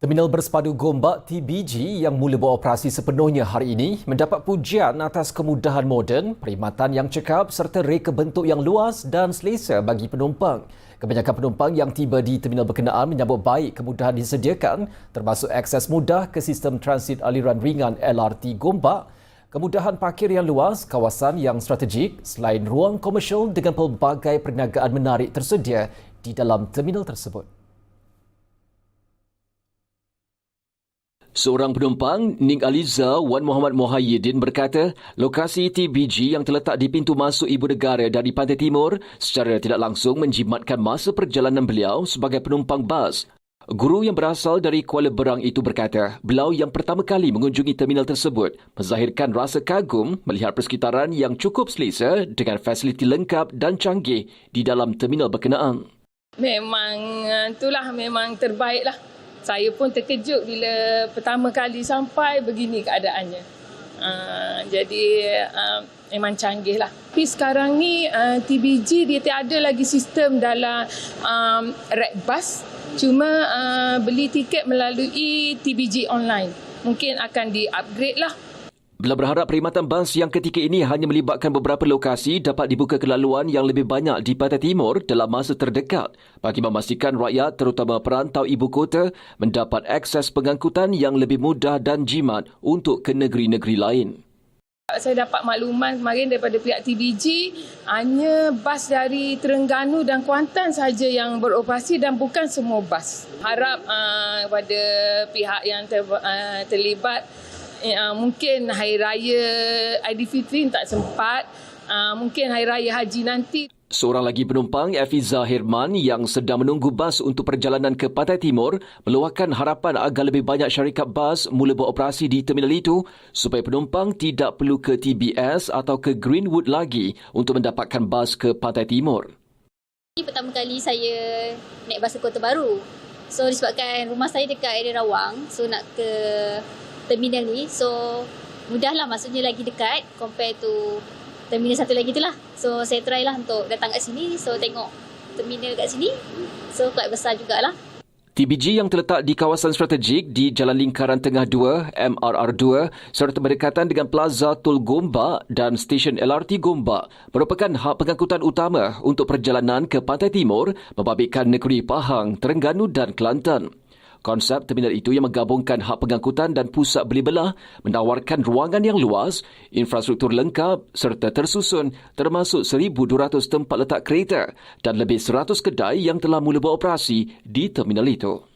Terminal Bersepadu Gombak TBG yang mula beroperasi sepenuhnya hari ini mendapat pujian atas kemudahan moden, perkhidmatan yang cekap serta reka bentuk yang luas dan selesa bagi penumpang. Kebanyakan penumpang yang tiba di terminal berkenaan menyambut baik kemudahan disediakan termasuk akses mudah ke sistem transit aliran ringan LRT Gombak, kemudahan parkir yang luas, kawasan yang strategik selain ruang komersial dengan pelbagai perniagaan menarik tersedia di dalam terminal tersebut. Seorang penumpang, Ning Aliza Wan Muhammad Mohayyidin berkata, lokasi TBG yang terletak di pintu masuk ibu negara dari Pantai Timur secara tidak langsung menjimatkan masa perjalanan beliau sebagai penumpang bas. Guru yang berasal dari Kuala Berang itu berkata, beliau yang pertama kali mengunjungi terminal tersebut menzahirkan rasa kagum melihat persekitaran yang cukup selesa dengan fasiliti lengkap dan canggih di dalam terminal berkenaan. Memang itulah memang terbaiklah saya pun terkejut bila pertama kali sampai begini keadaannya. Uh, jadi uh, memang canggih lah. Tapi sekarang ni uh, TBG dia tiada lagi sistem dalam um, red bus. Cuma uh, beli tiket melalui TBG online. Mungkin akan di-upgrade lah Beliau berharap perkhidmatan bas yang ketika ini hanya melibatkan beberapa lokasi dapat dibuka kelaluan yang lebih banyak di Pantai Timur dalam masa terdekat bagi memastikan rakyat terutama perantau ibu kota mendapat akses pengangkutan yang lebih mudah dan jimat untuk ke negeri-negeri lain. Saya dapat makluman kemarin daripada pihak TBG hanya bas dari Terengganu dan Kuantan saja yang beroperasi dan bukan semua bas. Harap uh, kepada pihak yang ter, uh, terlibat uh, mungkin hari raya Aidilfitri tak sempat uh, mungkin hari raya haji nanti Seorang lagi penumpang, Afiza Hirman yang sedang menunggu bas untuk perjalanan ke Pantai Timur meluahkan harapan agar lebih banyak syarikat bas mula beroperasi di terminal itu supaya penumpang tidak perlu ke TBS atau ke Greenwood lagi untuk mendapatkan bas ke Pantai Timur. Ini pertama kali saya naik bas ke Kota Baru. So disebabkan rumah saya dekat area Rawang, so nak ke terminal ni. So mudahlah maksudnya lagi dekat compare to terminal satu lagi tu lah. So saya try lah untuk datang kat sini. So tengok terminal kat sini. So quite besar jugalah. TBG yang terletak di kawasan strategik di Jalan Lingkaran Tengah 2, MRR2 serta berdekatan dengan Plaza Tul Gombak dan stesen LRT Gombak merupakan hak pengangkutan utama untuk perjalanan ke Pantai Timur membabitkan negeri Pahang, Terengganu dan Kelantan. Konsep terminal itu yang menggabungkan hak pengangkutan dan pusat beli belah menawarkan ruangan yang luas, infrastruktur lengkap serta tersusun termasuk 1,200 tempat letak kereta dan lebih 100 kedai yang telah mula beroperasi di terminal itu.